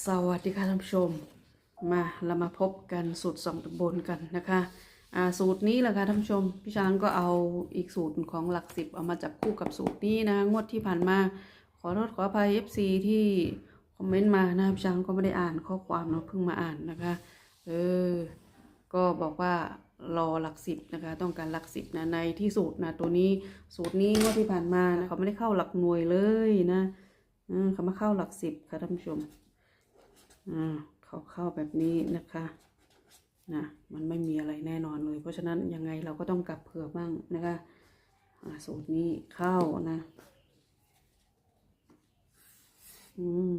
สวัสดีค่ะท่านผู้ชม มาเรามาพบกันสูตรสองตำบนกันนะคะอ่าสูตรนี้แหละค่ะท่านผู้ชม พี่ช้างก็เอาอีกสูตรของหลักสิบเอามาจับคู่กับสูตรนี้นะงวดที่ผ่านมา ขอโทษขออภัย FC ที่คอมเมนต์มานะพี่ช้างก็ไม่ได้อ่านข้อความเนาะเพิ่งมาอ่านนะคะเออก็บอกว่ารอหลักสิบนะคะ ต้องการหลักสิบนะในที่สูตรนะตัวนี้สูตรนี้งวดที่ผ่านมานะเขาไม่ได้เข้าหลักหน่วยเลยนะเขามาเข้าหลักสิบค่ะท่านผู้ชม อ่าเขาเข้าแบบนี้นะคะนะมันไม่มีอะไรแน่นอนเลย เพราะฉะนั้นยังไงเราก็ต้องกลับเผื่อบ้างนะคะสูตรนี้เข้านะ อืม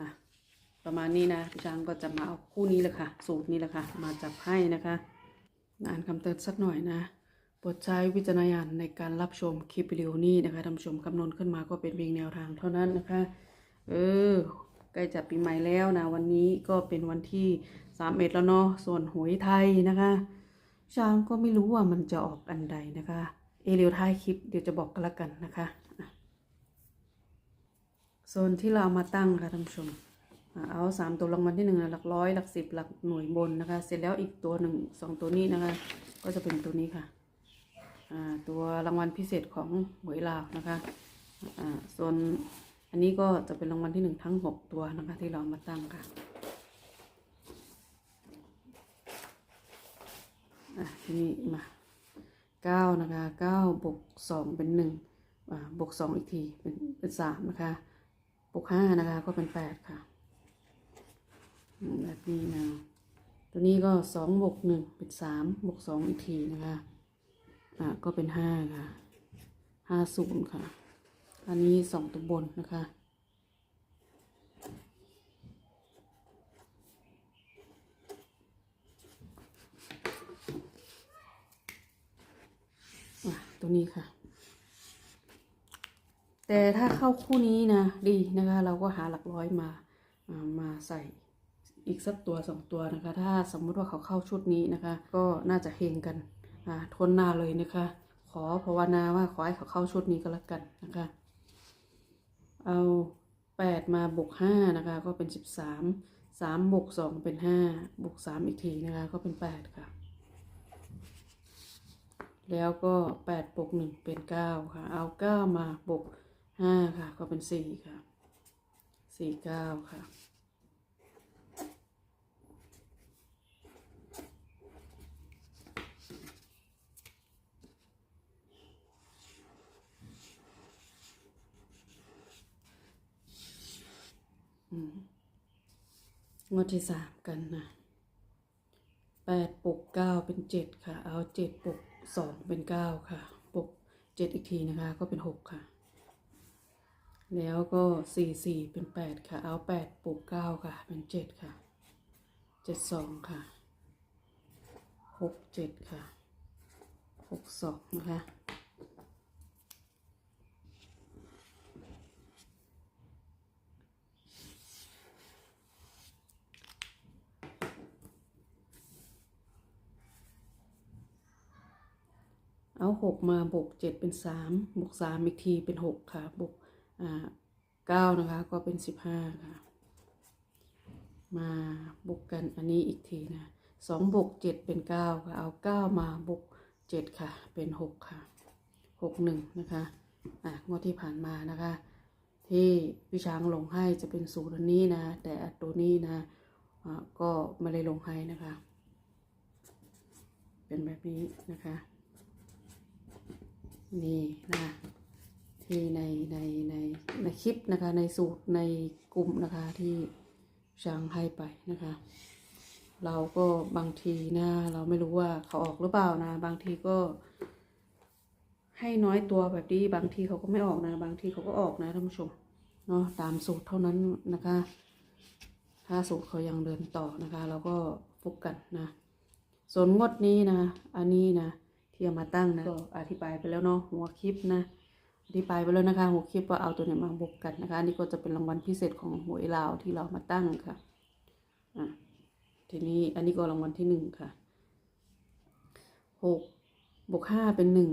อะประมาณนี้นะพี่ช้างก็จะมาเอาคู่นี้แหละค่ะ สูตรนี้แหละค่ะ มาจับให้นะคะอ่านคำเตือนสักหน่อยนะโปรดใช้วิจารณญาณในการรับชมคลิปวิดีโอนี้นะคะท่านผู้ชมคำนวณขึ้นมาก็เป็นเพียงแนวทางเท่านั้นนะคะ เออใกล้จะปีใหม่แล้วนะ วันนี้ก็เป็นวันที่สามเอ็ดแล้วเนาะส่วนหวยไทยนะคะช้างก็ไม่รู้ว่ามันจะออกอันใดนะคะ เอเรียวท้ายคลิปเดี๋ยวจะบอกกันละกันนะคะส่วนที่เราเอามาตั้งค่ะท่านผู้ชม เอาสามตัวรางวัลที่หนึ่งนะหลักร้อยหลักสิบหลักหน่วยบนนะคะ เสร็จแล้วอีกตัวหนึ่งสองตัวนี้นะคะ ก็จะเป็นตัวนี้ค่ะตัวรางวัลพิเศษของหวยลาวนะคะส่วน อันนี้ก็จะเป็นรางวัลที่หนึ่งทั้งหกตัวนะคะที่เรามาตั้งค่ะอะทีนี้มาเก้านะคะเก้าบวกสองเป็นหนึ่งบวกสองอีกทีเป็นเป็นสามนะคะบวกห้านะคะก็เป็นแปดค่ะแบบนี้นะตัวนี้ก็สองบวกหนึ่งเป็นสามบวกสองอีกทีนะคะอ่าก็เป็นห้าค่ะห้าศูนย์ค่ะ อันนี้สองตัวบนนะคะ ตัวนี้ค่ะ แต่ถ้าเข้าคู่นี้นะดีนะคะ เราก็หาหลักร้อยมาามาใส่อีกสักตัวสองตัวนะคะ ถ้าสมมุติว่าเขาเข้าชุดนี้นะคะ ก็น่าจะเฮงกันทนหน้าเลยนะคะ ขอภาวนาว่าขอให้เขาเข้าชุดนี้ก็แล้วกันนะคะ เอาแปดมาบวกห้านะคะ ก็เป็นสิบสามสามบวกสองเป็นห้าบวกสามอีกทีนะคะ ก็เป็นแปดค่ะ แล้วก็แปดบวกหนึ่งเป็นเก้าค่ะ เอาเก้ามาบวกห้าค่ะ ก็เป็นสี่ค่ะสี่เก้าค่ะ งวดที่สามกันนะแปดปกเก้าเป็นเจ็ดค่ะ เอาเจ็ดปกสองเป็นเก้าค่ะ ปกเจ็ดอีกทีนะคะ ก็เป็นหกค่ะ แล้วก็สี่สี่เป็นแปดค่ะ เอาแปดปกเก้าค่ะ เป็นเจ็ดค่ะเจ็ดสองค่ะหกเจ็ดค่ะหกสองนะคะ เอาหกมาบวกเจ็ดเป็นสามบวกสามอีกทีเป็นหกค่ะบวกเก้านะคะก็เป็นสิบห้าค่ะ มาบวกกันอันนี้อีกทีนะสองบวกเจ็ดเป็นเก้าค่ะเอาเก้ามาบวกเจ็ดค่ะ เป็นหกค่ะหกหนึ่งนะคะอะงวดที่ผ่านมานะคะ ที่พี่ช้างลงให้จะเป็นสูตรอันนี้นะ แต่ตัวนี้นะอ่าก็ไม่ได้ลงให้นะคะ เป็นแบบนี้นะคะ นี่นะที่ในในในในคลิปนะคะในสูตรในกลุ่มนะคะที่ช่างให้ไปนะคะ เราก็บางทีนะเราไม่รู้ว่าเขาออกหรือเปล่านะ บางทีก็ ให้น้อยตัวแบบนี้บางทีเขาก็ไม่ออกนะ บางทีเขาก็ออกนะท่านผู้ชมเนาะตามสูตรเท่านั้นนะคะ ถ้าสูตรเขายังเดินต่อนะคะ เราก็ฟุกกันนะ ส่วนงวดนี้นะ อันนี้นะ ที่เอามาตั้งนะก็อธิบายไปแล้วเนาะหัวคลิปนะอธิบายไปแล้วนะคะหัวคลิปว่าเอาตัวเนี้มาบวกกันนะคะอันนี้ก็จะเป็นรางวัลพิเศษของหวยลาวที่เรามาตั้งค่ะอะทีนี้อันนี้ก็รางวัลที่หนึ่งค่ะหกบวกห้าเป็นหนึ่ง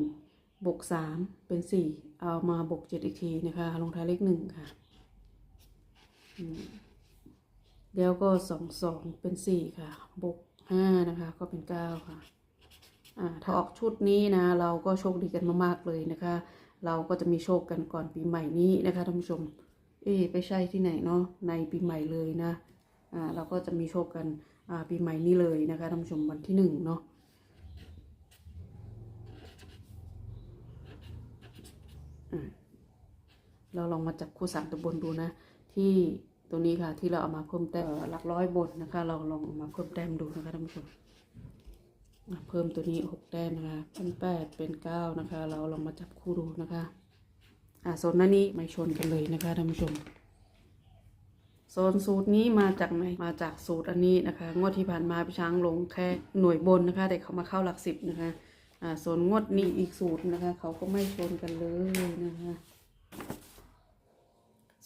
บวกสามเป็นสี่เอามาบวกเจ็ดอีกทีนะคะลงท้ายเลขหนึ่งค่ะอืมแล้วก็สองสองเป็นสี่ค่ะบวกห้านะคะ ก็เป็นเก้าค่ะอ่า ถ้าออกชุดนี้นะ เราก็โชคดีกันมากๆเลยนะคะ เราก็จะมีโชคกันก่อนปีใหม่นี้นะคะท่านผู้ชม เอ๊ไปใช่ที่ไหนเนาะในปีใหม่เลยนะอ่าเราก็จะมีโชคกันอ่าปีใหม่นี้เลยนะคะท่านผู้ชมวันที่หนึ่งเนาะเราลองมาจับคู่สามตัวบนดูนะ ที่ตัวนี้ค่ะที่เราเอามาเพิ่มแต้มหลักร้อยบนนะคะ เราลองมาเพิ่มแต้มดูนะคะท่านผู้ชม เพิ่มตัวนี้หกแต้มนะคะเป็นแปดเป็นเก้านะคะ เราลองมาจับคู่ดูนะคะอ่าโซนหนั้นนี้ไม่ชนกันเลยนะคะท่านผู้ชมโซนสูตรนี้มาจากไหนมาจากสูตรอันนี้นะคะงวดที่ผ่านมาพี่ช้างลงแค่หน่วยบนนะคะ แต่เขามาเข้าหลักสิบนะคะอ่าส่วนงวดนี้อีกสูตรนะคะ เขาก็ไม่ชนกันเลยนะคะ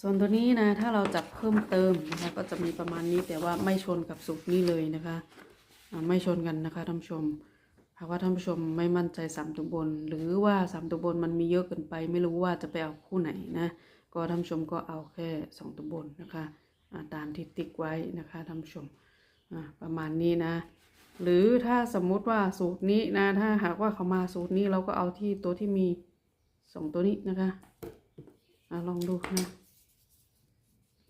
ส่วนตัวนี้นะถ้าเราจับเพิ่มเติมนะคะก็จะมีประมาณนี้แต่ว่าไม่ชนกับสูตรนี้เลยนะคะ ไม่ชนกันนะคะท่านผู้ชม หากว่าท่านผู้ชมไม่มั่นใจสามตัวบน หรือว่าสามตัวบนมันมีเยอะเกินไป ไม่รู้ว่าจะไปเอาคู่ไหนนะ ก็ท่านผู้ชมก็เอาแค่สองตัวบนนะคะตามที่ติ๊กไว้นะคะท่านผู้ชมประมาณนี้นะ หรือถ้าสมมุติว่าสูตรนี้นะ ถ้าหากว่าเขามาสูตรนี้เราก็เอาที่ตัวที่มีสองตัวนี้นะคะอ่าลองดูนะ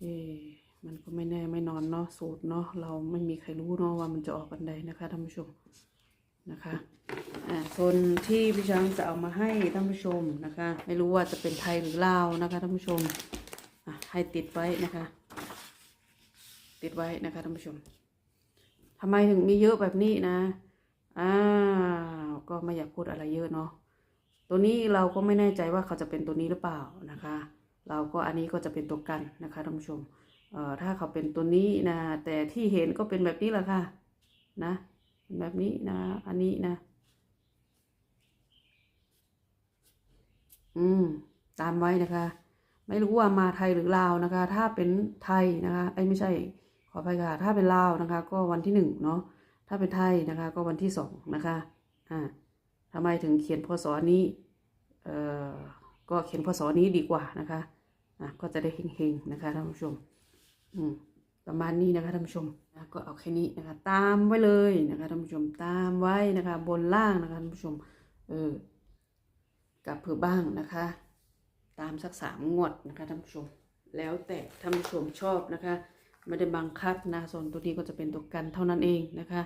เอ๊ะ มันก็ไม่แน่ไม่นอนเนาะสูตรเนาะเราไม่มีใครรู้เนาะว่ามันจะออกกันใดนะคะท่านผู้ชมนะคะอ่าส่วนที่พี่ช้างจะเอามาให้ท่านผู้ชมนะคะ ไม่รู้ว่าจะเป็นไทยหรือลาวนะคะท่านผู้ชมอะให้ติดไว้นะคะ ติดไว้นะคะท่านผู้ชมทำไมถึงมีเยอะแบบนี้นะอ้าวก็ไม่อยากพูดอะไรเยอะเนาะตัวนี้เราก็ไม่แน่ใจว่าเขาจะเป็นตัวนี้หรือเปล่านะคะ เราก็อันนี้ก็จะเป็นตัวกันนะคะท่านผู้ชม เอ่อถ้าเขาเป็นตัวนี้นะ แต่ที่เห็นก็เป็นแบบนี้แหละค่ะ นะเป็นแบบนี้นะ อันนี้นะ อืม ตามไว้นะคะ ไม่รู้ว่ามาไทยหรือลาวนะคะ ถ้าเป็นไทยนะคะไอ้ไม่ใช่ ขออภัยค่ะ ถ้าเป็นลาวนะคะ ก็วันที่หนึ่งเนาะถ้าเป็นไทยนะคะ ก็วันที่สองนะคะอ่าทำไมถึงเขียนพศนี้เอ่อก็เขียนพศนี้ดีกว่านะคะอะก็จะได้เฮงๆนะคะท่านผู้ชม ประมาณนี้นะคะท่านผู้ชมนะก็เอาแค่นี้นะคะ ตามไว้เลยนะคะท่านผู้ชมตามไว้นะคะ บนล่างนะคะท่านผู้ชม เออกลับเผื่อบ้างนะคะ ตามสักสามงวดนะคะท่านผู้ชม แล้วแต่ท่านผู้ชมชอบนะคะไม่ได้บังคับนะส่วนตัวนี้ก็จะเป็นตัวกันเท่านั้นเองนะคะ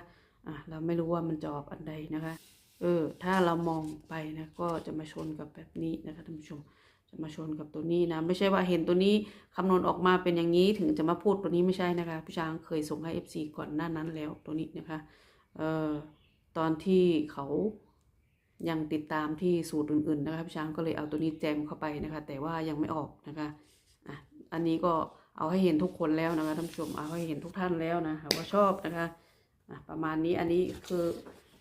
อะเราไม่รู้ว่ามันจะออกอันใดนะคะ เออ ถ้าเรามองไปนะ ก็จะมาชนกับแบบนี้นะคะท่านผู้ชม จะมาชนกับตัวนี้นะ ไม่ใช่ว่าเห็นตัวนี้คำนวณออกมาเป็นอย่างนี้ถึงจะมาพูดตัวนี้ไม่ใช่นะคะพี่ช้างเคยส่งให้ FC ก่อนหน้านั้นแล้วตัวนี้นะคะเอ่อตอนที่เขายังติดตามที่สูตรอื่น ๆ นะคะพี่ช้างก็เลยเอาตัวนี้แจมเข้าไปนะคะ แต่ว่ายังไม่ออกนะคะอะอันนี้ก็เอาให้เห็นทุกคนแล้วนะคะท่านผู้ชมเอาให้เห็นทุกท่านแล้วนะหากว่าชอบนะคะอะประมาณนี้อันนี้คือ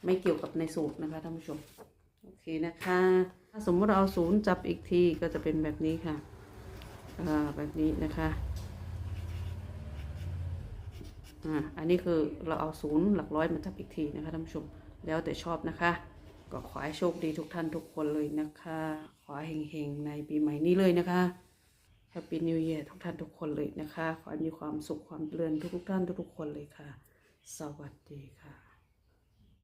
ไม่เกี่ยวกับในสูตรนะคะท่านผู้ชม โอเคนะคะ ถ้าสมมติเราเอาศูนย์จับอีกทีก็จะเป็นแบบนี้ค่ะอ่าแบบนี้นะคะอ่าอันนี้คือเราเอาศูนย์หลักร้อยมาจับอีกทีนะคะท่านผู้ชมแล้วแต่ชอบนะคะ ก็ขอให้โชคดีทุกท่านทุกคนเลยนะคะ ขอให้เฮงๆในปีใหม่นี้เลยนะคะ Happy New Year ทุกท่านทุกคนเลยนะคะ ขอให้มีความสุขความเจริญทุกๆท่านทุกๆคนเลยค่ะ สวัสดีค่ะ